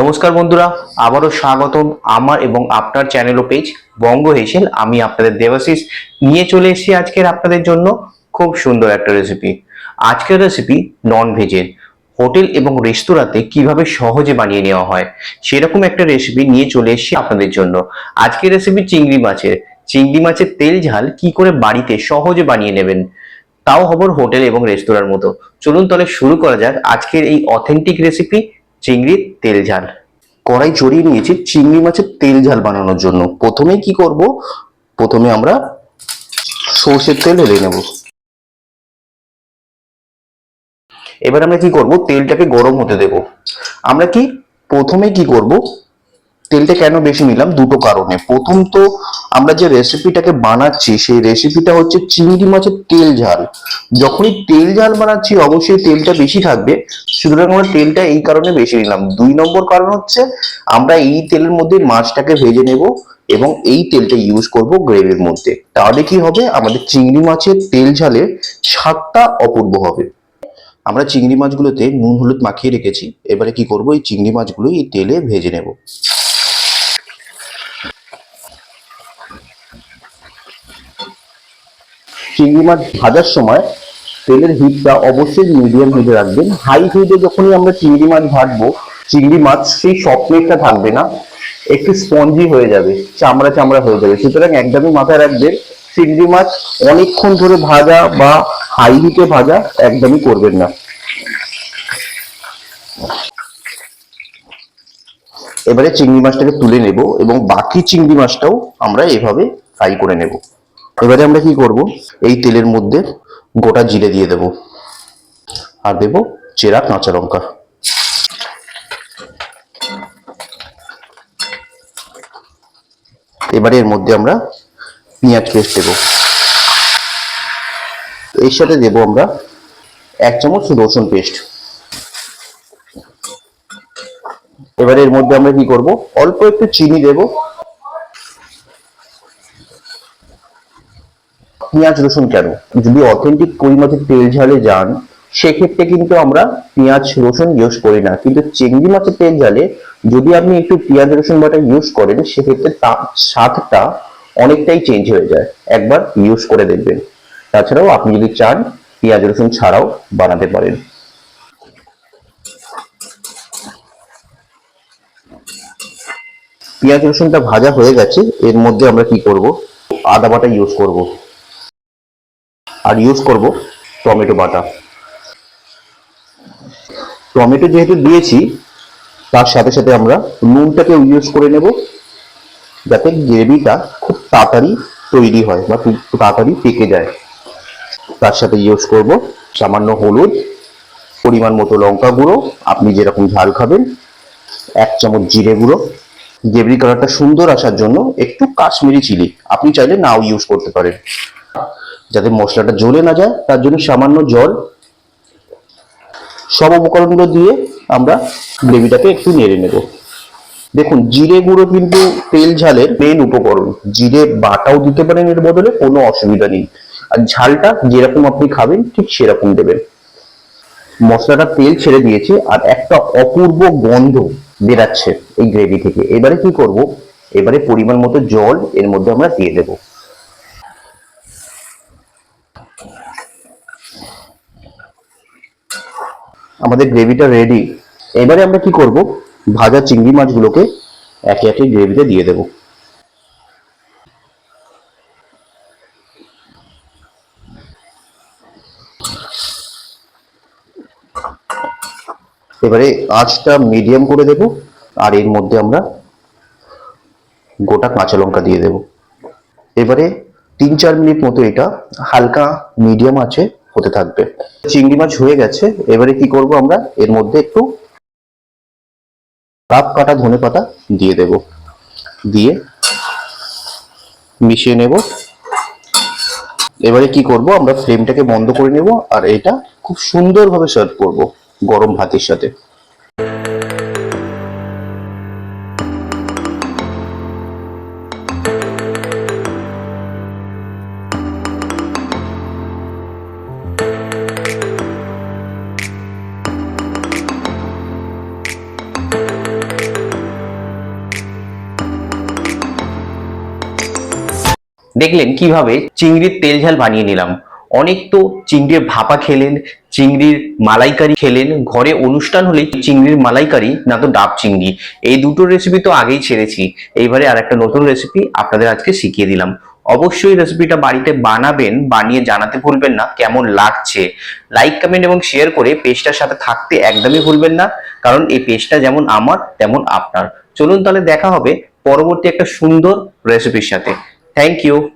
নমস্কার বন্ধুরা, আবারও স্বাগতম আমার এবং আপনার চ্যানেল ও পেজ বঙ্গ হেসেল। আমি আপনাদের দেবাশিস। নিয়ে চলে এসেছি আজকের আপনাদের জন্য খুব সুন্দর একটা রেসিপি আজকের রেসিপি নন ভেজের হোটেল এবং রেস্তোরাঁতে কীভাবে সহজে বানিয়ে নেওয়া হয়, সেরকম একটা রেসিপি নিয়ে চলে এসেছি আপনাদের জন্য। আজকের রেসিপি চিংড়ি মাছের। চিংড়ি মাছের তেল ঝাল কি করে বাড়িতে সহজে বানিয়ে নেবেন, তাও হবর হোটেল এবং রেস্তোরাঁর মতো। চলুন তাহলে শুরু করা যাক আজকের এই অথেন্টিক রেসিপি চিংড়ির তেল ঝাল। কড়াই চড়িয়ে নিয়েছি চিংড়ি মাছের তেল ঝাল বানানোর জন্য। প্রথমে কি করব? প্রথমে আমরা সর্ষের তেল ঢেলে নেব। এবার আমরা কি করব? তেলটাকে গরম হতে দেব। আমরা কি প্রথমে কি করব? তেলটা কেন বেশি নিলাম? দুটো কারণে। প্রথম তো আমরা যে রেসিপিটাকে বানাচ্ছি, সেই রেসিপিটা হচ্ছে চিংড়ি মাছের তেল ঝাল। যখনই তেল ঝাল বানাচ্ছি, অবশ্যই তেলটা বেশি থাকবে। সুতরাং আমরা তেলটা এই কারণে বেশি নিলাম। দুই নম্বর কারণ হচ্ছে, আমরা এই তেলের মধ্যে মাছটাকে ভেজে নেব এবং এই তেলটা ইউজ করব গ্রেভির মধ্যে। তাহলে কি হবে? আমাদের চিংড়ি মাছের তেল ঝালের স্বাদটা অপূর্ব হবে। আমরা চিংড়ি মাছগুলোতে নুন, হলুদ মাখিয়ে রেখেছি। এবারে কি করব? এই চিংড়ি মাছগুলো এই তেলে ভেজে নেব। চিংড়ি মাছ ভাজার সময় তেলের হিটটা অবশ্যই মিডিয়াম হিটে রাখবেন। হাই হিটে যখনই আমরা চিংড়ি মাছ ভাজবো চিংড়ি মাছ সেই সফটনেসটা থাকবে না, একটু স্পঞ্জি হয়ে যাবে, চামড়া চামড়া হয়ে যাবে। সুতরাং একদমই মাথায় রাখবেন, চিংড়ি মাছ অনেকক্ষণ ধরে ভাজা বা হাই হিটে ভাজা একদমই করবেন না। এবারে চিংড়ি মাছটাকে তুলে নেব এবং বাকি চিংড়ি মাছটাও আমরা এভাবে ফ্রাই করে নেব। এবারে আমরা কি করব? এই তেলের মধ্যে গোটা জিরে দিয়ে দেব। আর দেব চেরা কাঁচা লঙ্কা। এবারে এর মধ্যে আমরা পেঁয়াজ পেস্ট দেব। এর সাথে দেব আমরা এক চামচ রসুন পেস্ট। এবারে এর মধ্যে আমরা কি করব? অল্প একটু চিনি দেব। পেঁয়াজ রসুন কেন? যদি অথেন্টিক কই মাছের তেল ঝালে যান, সেক্ষেত্রে কিন্তু আমরা পেঁয়াজ রসুন ইউজ করি না। কিন্তু চিংড়ি মাছের তেল ঝালে যদি আপনি একটু পেঁয়াজ রসুন বাটা ইউজ করেন, সেক্ষেত্রে তার স্বাদটা অনেকটাই চেঞ্জ হয়ে যায়। একবার ইউজ করে দেখবেন। তাছাড়াও আপনি যদি চান, পেঁয়াজ রসুন ছাড়াও বানাতে পারেন। পেঁয়াজ রসুনটা ভাজা হয়ে গেছে, এর মধ্যে আমরা কি করব? আদা বাটা ইউজ করব। আর ইউজ করব টমেটো বাটা। টমেটো যেহেতু দিয়েছি, তার সাথে সাথে আমরা নুনটাকে ইউজ করে নেব, যাতে গ্রেভিটা খুব তাড়াতাড়ি তৈরি হয় বা খুব তাড়াতাড়ি পেকে যায়। তার সাথে ইউজ করব সামান্য হলুদ, পরিমাণ মতো লঙ্কা গুঁড়ো। আপনি যেরকম ঝাল খাবেন, এক চামচ জিরে গুঁড়ো। গ্রেভি কালারটা সুন্দর আসার জন্য একটু কাশ্মীরি চিলি। আপনি চাইলে নাও ইউজ করতে পারেন। যাতে মশলাটা জ্বলে না যায়, তার জন্য সামান্য জল সব উপকরণগুলো দিয়ে আমরা গ্রেভিটাকে একটু নেড়ে নেব। দেখুন, জিরে গুঁড়ো কিন্তু তেল ঝালের মেন উপকরণ। জিরে বাটাও দিতে পারেন এর বদলে, কোনো অসুবিধা নেই। আর ঝালটা যেরকম আপনি খাবেন, ঠিক সেরকম দেবেন। মশলাটা তেল ছেড়ে দিয়েছে, আর একটা অপূর্ব গন্ধ বেরাচ্ছে এই গ্রেভি থেকে। এবারে কি করব? এবারে পরিমাণ মতো জল এর মধ্যে আমরা দিয়ে দেব। আমাদের গ্রেভিটা রেডি এবারে আমরা কি করব? ভাজা চিংড়ি মাছগুলোকে একে একে গ্রেভিতে দিয়ে দেব। এবারে আঁচটা মিডিয়াম করে দেব, আর এর মধ্যে আমরা গোটা কাঁচা লঙ্কা দিয়ে দেব। এবারে তিন চার মিনিট মতো এটা হালকা মিডিয়াম আছে হতে থাকবে। চিংড়ি মাছ হয়ে গেছে, এবারে কি করব আমরা? এর মধ্যে একটু কাপ কাটা ধনে পাতা দিয়ে দেব। দিয়ে মিশিয়ে নেব। এবারে কি করব, আমরা ফ্লেমটাকে বন্ধ করে নেব, আর এটা খুব সুন্দরভাবে সার্ভ করব গরম ভাতের সাথে। দেখলেন কীভাবে চিংড়ির তেল ঝাল বানিয়ে নিলাম। অনেক তো চিংড়ির ভাপা খেলেন, চিংড়ির মালাইকারি খেলেন, ঘরে অনুষ্ঠান হলে চিংড়ির মালাইকারি না তো ডাব চিংড়ি। এই দুটো রেসিপি তো আগেই ছেড়েছি। এইবারে আর একটা নতুন রেসিপি আপনাদের আজকে শিখিয়ে দিলাম। অবশ্যই রেসিপিটা বাড়িতে বানাবেন, বানিয়ে জানাতে ভুলবেন না, কেমন লাগছে। লাইক কমেন্ট এবং শেয়ার করে পেজটার সাথে থাকতে একদমই ভুলবেন না, কারণ এই পেজটা যেমন আমার, তেমন আপনার। চলুন তাহলে দেখা হবে পরবর্তী একটা সুন্দর রেসিপির সাথে। Thank you.